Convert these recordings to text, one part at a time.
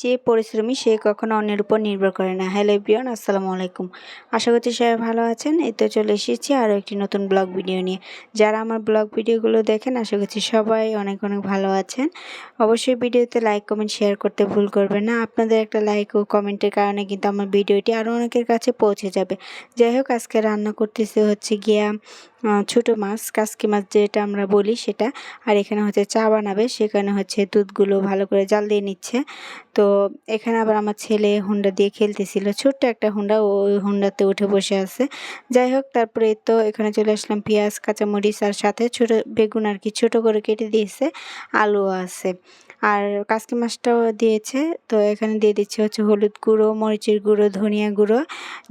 যে পরিশ্রমী সে কখনো অন্যের উপর নির্ভর করে না। হ্যালো এভরিওয়ান, আসসালামু আলাইকুম। আশা করছি সবাই ভালো আছেন। এই তো চলে এসেছি আরও একটি নতুন ব্লগ ভিডিও নিয়ে। যারা আমার ব্লগ ভিডিওগুলো দেখেন, আশা করছি সবাই অনেক অনেক ভালো আছেন। অবশ্যই ভিডিওতে লাইক কমেন্ট শেয়ার করতে ভুল করবেন না। আপনাদের একটা লাইক ও কমেন্টের কারণে কিন্তু আমার ভিডিওটি আরও অনেকের কাছে পৌঁছে যাবে। যাই হোক, আজকে রান্না করতেছে হচ্ছে গিয়া ছোট মাছ, কাসকি মাছ যেটা আমরা বলি সেটা। আর এখানে হচ্ছে চা বানাবে, সেখানে হচ্ছে দুধগুলো ভালো করে জাল দিয়ে নিচ্ছে। তো এখানে আবার আমার ছেলে হুন্ডা দিয়ে খেলতেছিল। ছোট্ট একটা হুন্ডা ওই হুন্ডাতে উঠে বসে আছে। যাই হোক, তারপরে তো এখানে চলে আসলাম পেঁয়াজ, কাঁচামরিচ আর সাথে ছোটো বেগুন আর কি, ছোটো করে কেটে দিয়েছে। আলু আছে। আর কাসকি মাছটাও দিয়েছে। তো এখানে দিয়ে দিচ্ছে হচ্ছে হলুদ গুঁড়ো, মরিচের গুঁড়ো, ধনিয়া গুঁড়ো,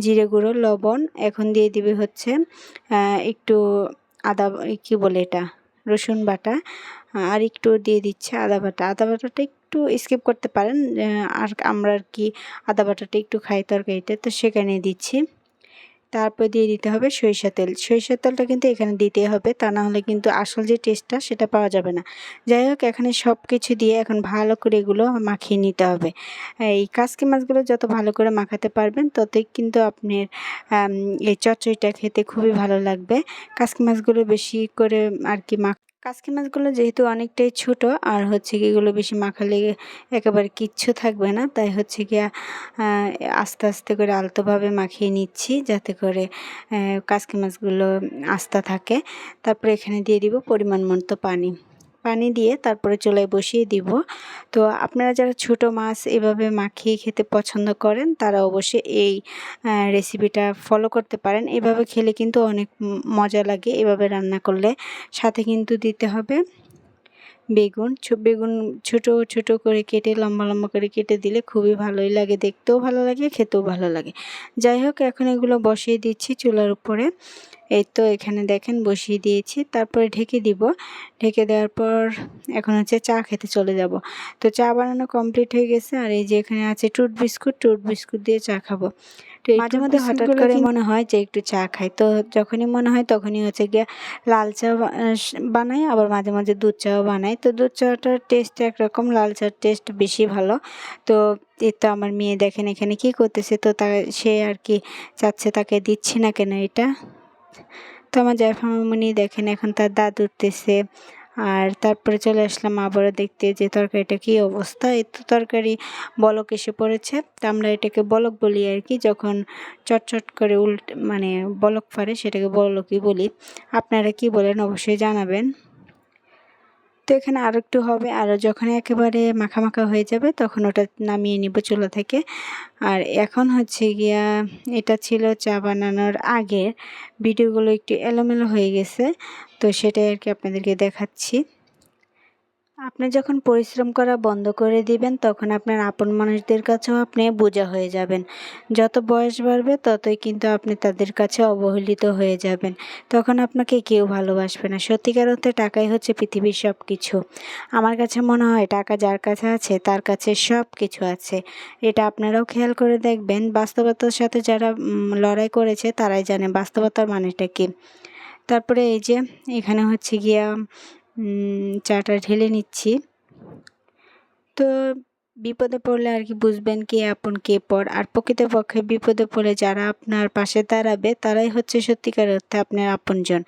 জিরে গুঁড়ো, লবণ। এখন দিয়ে দিবে হচ্ছে একটু আদা, কি বলে এটা? রসুন বাটা। আর একটু দিয়ে দিচ্ছে আদা বাটা। আদা বাটাটা একটু স্কিপ করতে পারেন আর আমরা আর কি আদা বাটাটা একটু খাই তরকারিতে, তো সেখানে দিচ্ছি। তারপর দিয়ে দিতে হবে সরিষা তেল। সরিষার তেলটা কিন্তু এখানে দিতে হবে, তা না হলে কিন্তু আসল যে টেস্টটা সেটা পাওয়া যাবে না। যাই হোক, এখানে সব কিছু দিয়ে এখন ভালো করে এগুলো মাখিয়ে নিতে হবে। এই কাসকি মাছগুলো যত ভালো করে মাখাতে পারবেন, ততই কিন্তু আপনার এই চচ্চড়িটা খেতে খুবই ভালো লাগবে। কাসকি মাছগুলো বেশি করে আর কি মাখ কাসকি মাছগুলো যেহেতু অনেকটাই ছোট, আর হচ্ছে কি এগুলো বেশি মাখালে একেবারে কিচ্ছু থাকবে না, তাই হচ্ছে গিয়া আস্তে আস্তে করে আলতোভাবে মাখিয়ে নিচ্ছি যাতে করে কাসকি মাছগুলো আস্তা থাকে। তারপরে এখানে দিয়ে দিব পরিমাণ মতো পানি। পানি দিয়ে তারপরে চুলায় বসিয়ে দিব। তো আপনারা যারা ছোট মাছ এভাবে মাখিয়ে খেতে পছন্দ করেন, তারা অবশ্যই এই রেসিপিটা ফলো করতে পারেন। এভাবে খেলে কিন্তু অনেক মজা লাগে। এভাবে রান্না করলে সাথে কিন্তু দিতে হবে বেগুন। বেগুন ছোট ছোট করে কেটে, লম্বা লম্বা করে কেটে দিলে খুবই ভালোই লাগে। দেখতেও ভালো লাগে, খেতেও ভালো লাগে। যাই হোক, এখন এগুলো বসিয়ে দিচ্ছি চুলার উপরে। এই তো এখানে দেখেন বসিয়ে দিয়েছি তারপরে ঢেকে দিব। ঢেকে দেওয়ার পর এখন হচ্ছে চা খেতে চলে যাব। তো চা বানানো কমপ্লিট হয়ে গেছে আর এই যে এখানে আছে টুট বিস্কুট টুট বিস্কুট দিয়ে চা খাব। মাঝে মধ্যে হঠাৎ করে মনে হয় যে একটু চা খাই তো যখনই মনে হয় তখনই হচ্ছে গিয়ে লাল চা বানাই আবার মাঝে মাঝে দুধ চাও বানাই। তো দুধ চাটার টেস্ট একরকম লাল চার টেস্ট বেশি ভালো। তো এই তো আমার মেয়ে দেখেন এখানে কি করতেছে তো তা সে আর কি চাচ্ছে তাকে দিচ্ছি না কেন এটা? তো আমার জায়ফামামনি দেখেন, এখন তার দাঁত উঠতেছে। আর তারপরে চলে আসলাম, আবারও দেখতে যে তরকারিটা কী অবস্থা। এই তো তরকারি বলক এসে পড়েছে। তো আমরা এটাকে বলক বলি আর কি, যখন চটচট করে উল্ট মানে বলক ফারে সেটাকে বলকই বলি। আপনারা কি বলেন, অবশ্যই জানাবেন। তো এখানে আর একটু হবে। আর যখন একেবারে মাখা মাখা হয়ে যাবে, তখন ওটা নামিয়ে নিব চুলা থেকে। আর এখন হচ্ছে গিয়া, এটা ছিল চা বানানোর আগের। ভিডিওগুলো একটু এলোমেলো হয়ে গেছে, তো সেটাই আর কি আপনাদেরকে দেখাচ্ছি। আপনি যখন পরিশ্রম করা বন্ধ করে দিবেন, তখন আপনার আপন মানুষদের কাছেও আপনি বোঝা হয়ে যাবেন। যত বয়স বাড়বে, ততই কিন্তু আপনি তাদের কাছে অবহেলিত হয়ে যাবেন। তখন আপনাকে কেউ ভালোবাসবে না। সত্যিকার অর্থে টাকাই হচ্ছে পৃথিবীর সব কিছু আমার কাছে মনে হয়, টাকা যার কাছে আছে, তার কাছে সব কিছু আছে। এটা আপনারাও খেয়াল করে দেখবেন। বাস্তবতার সাথে যারা লড়াই করেছে, তারাই জানে বাস্তবতার মানেটা কী। তারপরে এই যে, এখানে হচ্ছে গিয়া চাটা ঢেলে নিচ্ছি। তো বিপদে পড়লে আর কি বুঝবেন কে আপন কে পর। আর প্রকৃতপক্ষে বিপদে পড়লে যারা আপনার পাশে দাঁড়াবে, তারাই হচ্ছে সত্যিকার অর্থে আপনার আপনজন।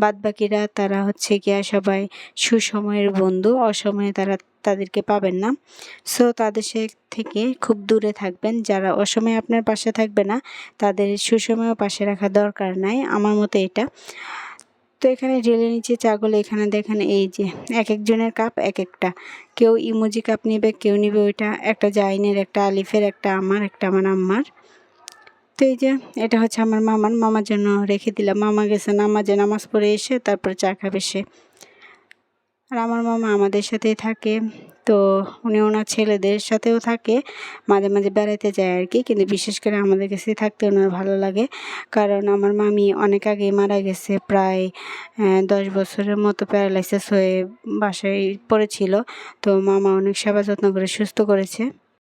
বাদবাকিরা তারা হচ্ছে গিয়া সবাই সুসময়ের বন্ধু, অসময়ে তারা তাদেরকে পাবেন না। সো তাদের থেকে খুব দূরে থাকবেন। যারা অসময়ে আপনার পাশে থাকবে না, তাদের সুসময়েও পাশে রাখা দরকার নাই। আমার মতো এটা। তো এখানে ঢেলে নিচে চাগুলো, এখানে দেখেন এই যে এক একজনের কাপ এক একটা। কেউ ইমোজি কাপ নেবে, কেউ নেবে ওইটা। একটা জাইনের, একটা আলিফের, একটা আমার একটা আমার আম্মার। তো এই যে এটা হচ্ছে আমার মামার। মামার জন্য রেখে দিলাম। মামা গেছে নামাজে, নামাজ পড়ে এসে তারপর চা খাবে সে। আর আমার মামা আমাদের সাথেই থাকে। তো উনি ওনার ছেলেদের সাথেও থাকে, মাঝে মাঝে বেড়াতে যায় আর কি। কিন্তু বিশেষ করে আমাদের কাছে থাকতে ওনার ভালো লাগে। কারণ আমার মামি অনেক আগে মারা গেছে, প্রায় দশ বছরের মতো প্যারালাইসিস হয়ে বাসায় পড়েছিল। তো মামা অনেক সেবা যত্ন করে, সুস্থ করেছে।